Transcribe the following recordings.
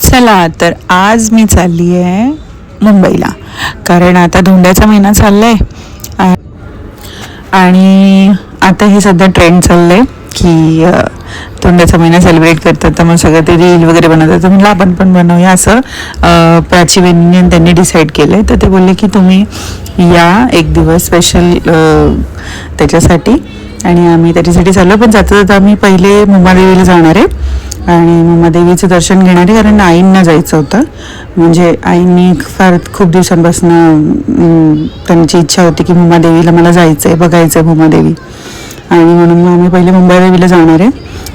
चला तर आज मी चालली आहे मुंबईला. कारण आता धोंड्याचा महिना चालला आहे आणि आता हे सध्या ट्रेंड चाललं आहे की धोंड्याचा महिना सेलिब्रेट करतात तर मग सगळं ते रील वगैरे बनवतात. तर म्हटलं आपण पण बनवूया असं. प्राची बहिणीने त्यांनी डिसाईड केलंय. तर ते बोलले की तुम्ही या एक दिवस स्पेशल त्याच्यासाठी. आणि आम्ही त्याच्यासाठी चाललो. पण जाता जाता आम्ही पहिले मुंबादेवीला जाणार आहे. आणि मुंबादेवीचं दर्शन घेणार आहे कारण आईंना जायचं होतं. म्हणजे आईंनी फार खूप दिवसांपासून त्यांची इच्छा होती की मुंबादेवीला मला जायचं आहे बघायचं आहे भूमादेवी आणि म्हणून मग आम्ही पहिले मुंबादेवीला जाणार आहे.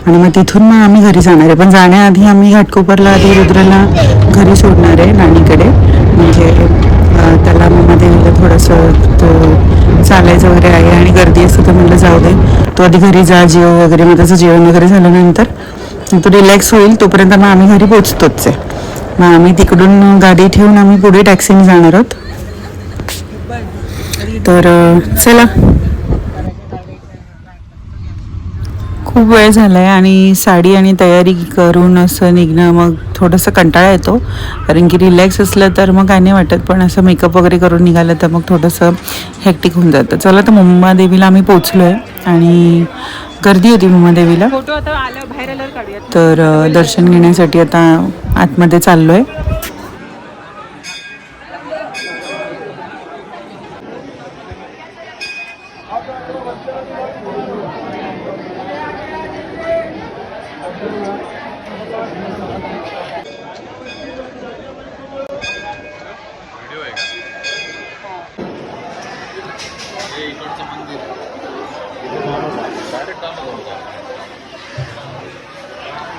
आणि मग तिथून मग आम्ही घरी जाणार आहे. पण जाण्याआधी आम्ही घाटकोपरला आधी रुद्रला घरी सोडणार आहे नानीकडे म्हणजे त्याला मुंबादेवीला थोडंसं तो चालायचं वगैरे आहे आणि गर्दी असतं तर म्हणलं जाऊ दे. तो आधी घरी जा जेव वगैरे मग त्याचं जेवण वगैरे झाल्यानंतर तो रिलॅक्स होईल तोपर्यंत मग आम्ही घरी पोचतोच आहे. मग आम्ही तिकडून गाडी ठेवून आम्ही पुढे टॅक्सीने जाणार आहोत. तर चला. खूप वेळ झाला आहे आणि साडी आणि तयारी करून असं निघणं मग थोडंसं कंटाळा येतो. कारण की रिलॅक्स असलं तर मग काय नाही वाटत पण असं मेकअप वगैरे करून निघालं तर मग थोडंसं हॅक्टिक होऊन जातं. चला तर मुंबादेवीला आम्ही पोचलो आहे आणि गर्दी होती मुंबादेवीला फोटो आता आल्या बाहेर आल्यावर काढूया तर दर्शन घेण्यासाठी आता आतमध्ये चाललो आहे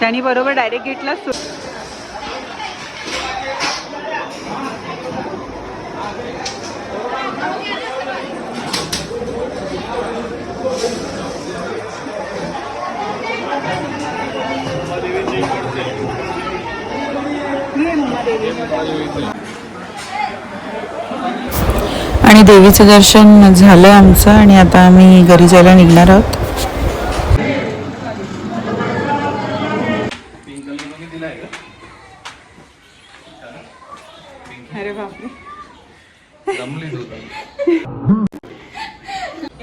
त्यांनी बरोबर डायरेक्ट गेटला आणि देवीचं दर्शन झालं आमचं आणि आता आम्ही घरी जायला निघणार आहोत अरे बापरे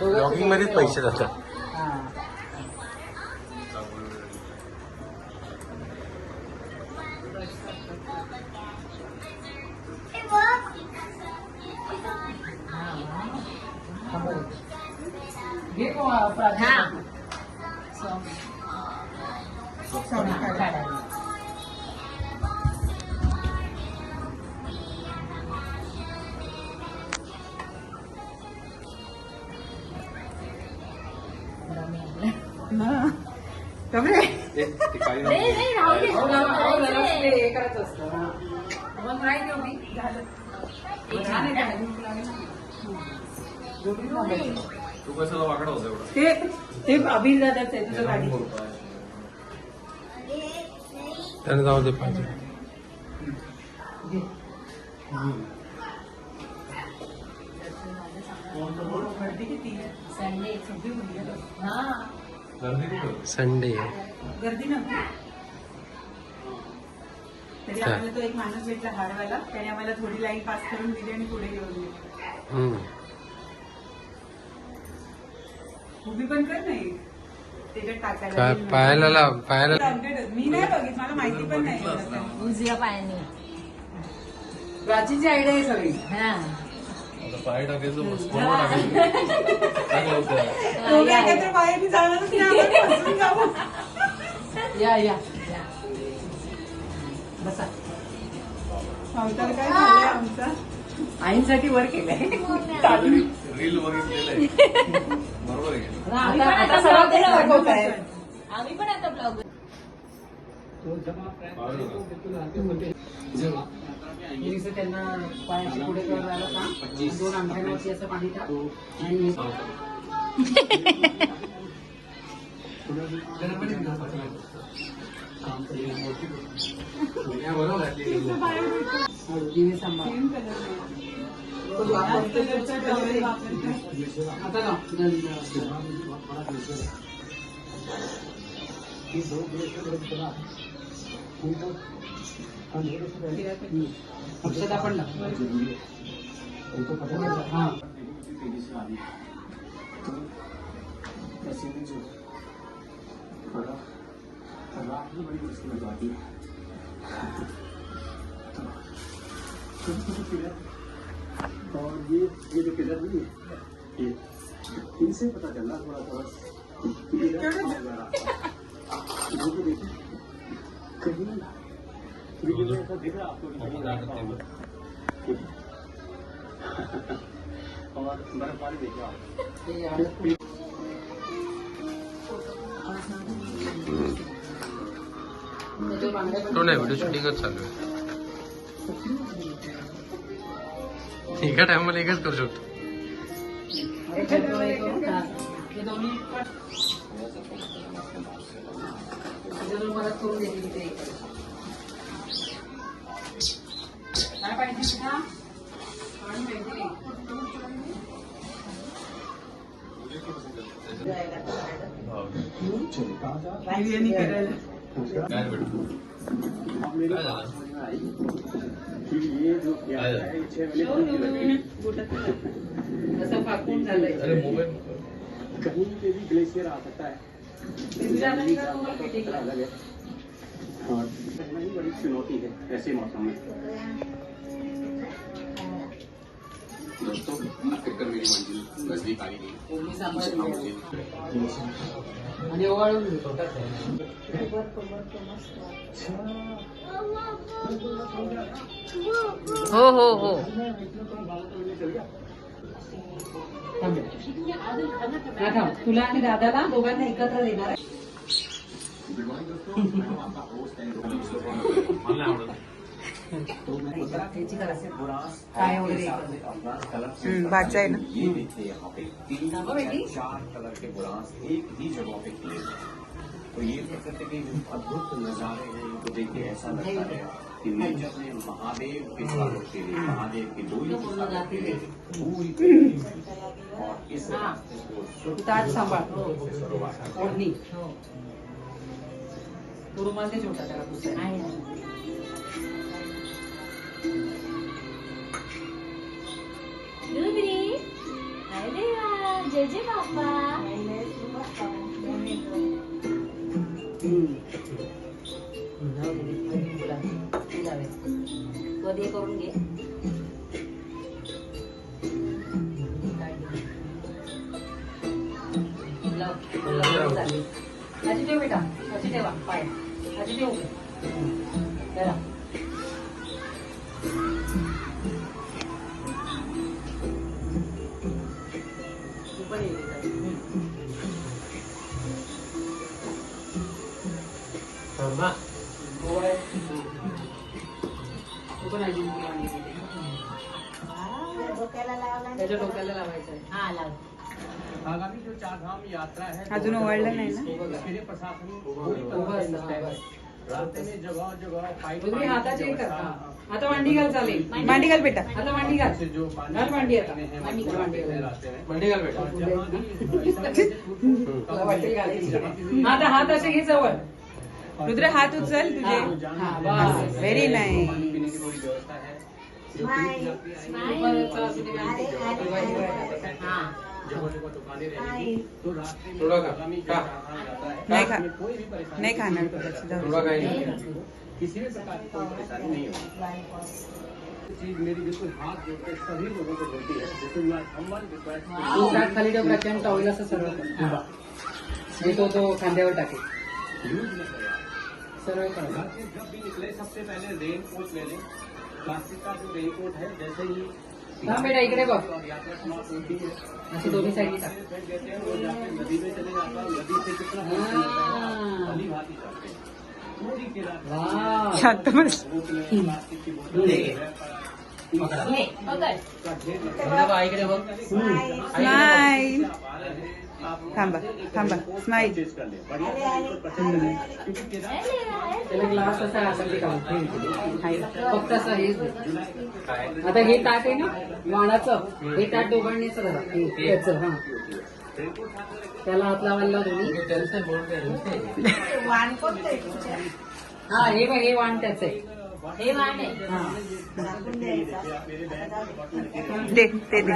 ब्लॉगिंग मध्येच पैसे जातात. नाही, नाही, राहू दे. तू कशाला वाकडा होता एवढा ते ते अभिर दादाच आहे तुझं गाडी त्याने जाऊ दे पाहिजे संडे गर्दी नव्हती? तरी. आम्हाला तो एक माणूस भेटला हारवायला. त्याने आम्हाला थोडी लाईन पास करून दिली आणि पुढे घेऊन गेली. उभी पण कर नाही काय पायाला लाव पायाला. मी नाही बघित मला माहिती पण नाही. उजव्या पायाने. प्राचीची आयडिया आहे सगळी. हा. पाय टाकायचं टाकायचं काय लवकर. तो काय एकत्र पायाने जाणारच नाही आपण फसून जाऊ. या या. या. बसा. अवतार काय झालंय आमचा? आईंसाठी वर केलंय. रील बघितलेलं आहे बरोबर आहे. आता. आम्ही पण आता ब्लॉग त्यांना पायाच्या पुढे करायला सांग दोन अंगठ्यांवरती असं पाणी टाक. आणि दिवे सांभाळ. आता लाव. अक्षता पण लाव. हा और ये ये जो पिलर नहीं है ये इनसे पता चल रहा थोड़ा थोड़ा कि इधर कहाँ जा रहा था। वो भी देखिए कहीं वीडियो में ऐसा देखिए तो नाही व्हिडिओ शूटिंगच चालू आहे एका टायमाला एकच करू शकतो दोन्ही पण त्याच्याजवळ मदत करून देते तिथे एक. काय पाहिजे तुला? पाणी पाहिजे. बिर्याणी करायला ये जो असं फाकून झालंय कहीं पे भी ग्लेशियर आ सकता है नहीं अलग है और बड़ी चुनौती है ऐसे मौसम में दोस्तों आखिरकार मेरी मंजिल नजदीक आ गई कोणी मुझे सांभाळून खामोशी घे. आणि ओवाळून घेतो हो हो हो. तुला आणि दादाला दोघांना एकत्र देणार आहे. काय वगैरे भाज्या आहे देखिए। चार कलर के बुरास जगह तो ये अद्भुत नजारे हैं इनको देख के ऐसा लगता है कि नेचर ने महादेव के स्वागत के लिए महादेव की स्वागत के लिए छोटा त्याला पुसायला. रुद्री अरे वा जय जय बाप्पा जाऊ दे, नवीन मुलांना. ते जाऊया. तो आधी हे करून घे लाव. लाव. चालेल. खाली ठेव बेटा खाली ठेवा पाय खाली ठेव चला तू पण आजी मुलं आणली. त्याच्या डोक्याला लावायचं आहे. हा लाव. आगामी जो चार धाम यात्रा है अजून ओवाळलं नाही ना? इसके लिए प्रशासन पूरी उभं तरह से असतं, हा, बस. रास्ते में जगह जगह पाइप तुम्ही हाताचे हे कर हा. आता मांडी घाल चालेल. मांडी घाल बेटा. आता मांडी घाल से जो पानी घाल मांडी आता. है मांडी घाल, मांडी घाल. मंडी बेटा. और जहाँ भी इस तरह से तुला वाटेल घालायची. हा, आता हात असे घे जवळ. रुद्र हात उचल तुझे. हा, बस. व्हेरी नाईस पीने की व्यवस्था है? हाँ। नहीं खाना किसी भी प्रकार की कोई परेशानी नहीं होगी चीज़ मेरी बिल्कुल हाथ जोड़कर सभी लोगों को बोलती है। बिल्कुल हम्बल रिक्वेस्ट खाली डबरा केम टॉवेल असं सर्व ये तो तो खांद्यावर टाके। यूज़ करें सरळ कर घर से जब भी निकले सबसे पहले रेन कोट ले लें। प्लास्टिक का जो रेन कोट है जैसे ही हा बेटा इकडे बघ और यात्रा समाप्त होती है। अशी दोन्ही साईडनी हैं नदी में चले जाता है नदी से कितना है। हाँ। हैं। इकडे बघ थांबा थांबा. स्माईल है, है ग्लास असा फक्त असं हेच. आता हे ताट आहे ना वाणाचं हे ताट दोघांनीच हे, त्याचं हा. त्याला हात लावायला दोन्ही. हा हे बघ हे वाण त्याचं आहे. हे वाण आहे. दे ते दे.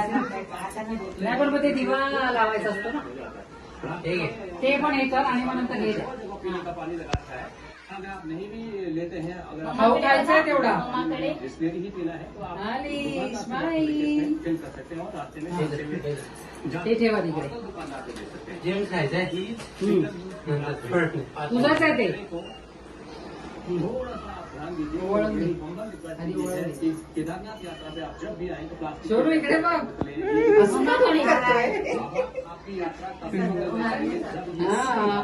नाही पण ते दिवा लावायचा असतो ना. ते पण हे कर आणि मग नंतर हे है. लेते हैं अगर आहे तेवढा. बिस्लेरी ही पीना है तो आप कर सकते हैं रास्ते में ते ठेवा तिकडे हैं तुझंच आहे ते. थोड़ा सा आप ध्यान दीजिए ओळख दे. मेरी बम्बा रिक्वेस्ट खाली ये ओळख है दे. कि केदारनाथ यात्रा पे आप जब भी आए तो प्लास्टिक छोडू इकडे बघ मम्माकडे आपकी यात्रा तब तक चलेगी जब हा.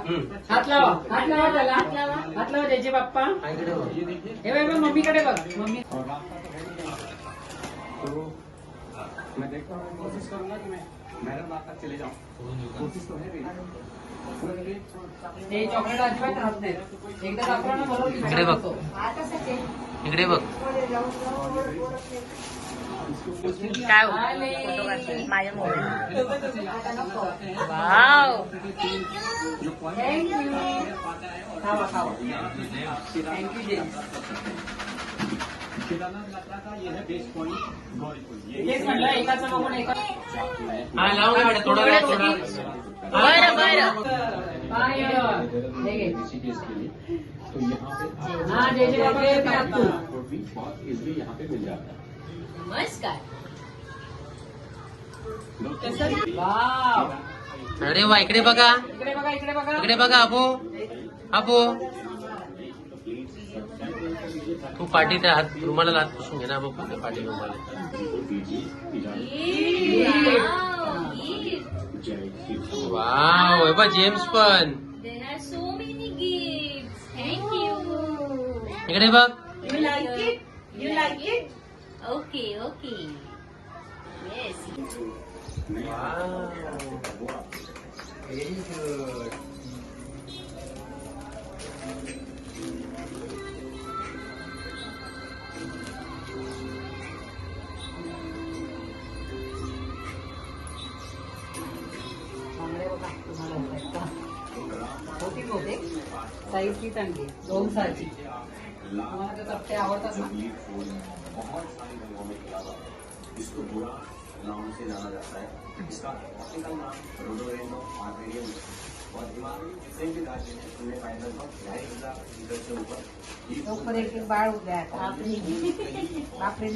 हात लावा हात लावा त्याला हात लावा हात लावा जयचे बाप्पा इकडे बघ ये देखिए हे बाई बघ मम्मीकडे बघ मम्मी और रास्ता तो है ही नहीं। तो मैं देखता हूँ कोशिश करूंगा कि मैं मैडम रात तक चले जाऊँ कोशिश तो है मेरी हे चॉकलेट अजिबात राहत नाही एकदा दाखवा ना बरोबर इकडे बघ. इकडे बघ. काय हो? माझ्या mobile wow. Thank you James है बेस पॉइंट गौरीकुंड ये तेच म्हणलं एकाचं बघून एका लाव ना मॅडम थोडा वेळ थोडा बरं बरं. हे हा है नमस्कार वाव अरे वा इकडे बघा. इकडे बघा इकडे बघा. इकडे बघा अबू. अबू. तू पाठी त्या हात रुमाला हात पुसून घे ना अबू पाठी रुमाला वाव हे बघ जेम्स पण इकडे बघ okay. Yes. Very good size ती चांगली दोन साईज तुम्हाला ते चपटे आवडतात ना. बहुत सारे रंगों में खिला हुआ है इसको बुरा नाम से जाना जाता है इसका टेक्निकल नाम रोडोरेंडो आर्टेरियम और हिमालय जितने भी राज्य हैं उनमें पाए लगभग ढाई हजार मीटर से ऊपर ये ऊपर एक एक बाळ उभ्या आहेत. बापरे.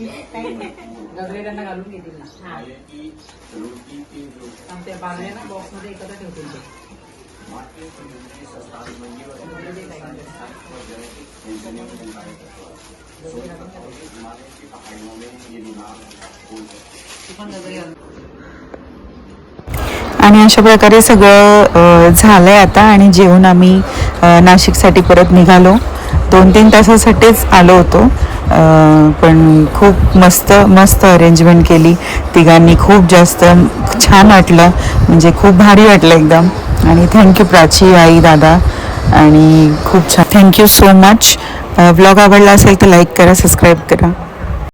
गगरे त्यांना घालून घेतील ना हिमालय की रुड़की के जो आणि त्या बागड्या ना बॉक्समध्ये एकत्र ठेवतील ते भारतीय आणि अशा प्रकारे सगळं झालंय आता आणि जेवून आम्ही नाशिकसाठी परत निघालो. दोन तीन तासासाठीच आलो होतो. पण खूप मस्त मस्त अरेंजमेंट केली. तिघांनी खूप जास्त छान वाटलं. म्हणजे खूप भारी वाटलं एकदम. आणि थँक्यू प्राची आई दादा. आणि खूप छान. थँक्यू सो मच ब्लॉग आवडला असेल तर लाईक करा सबस्क्राईब करा.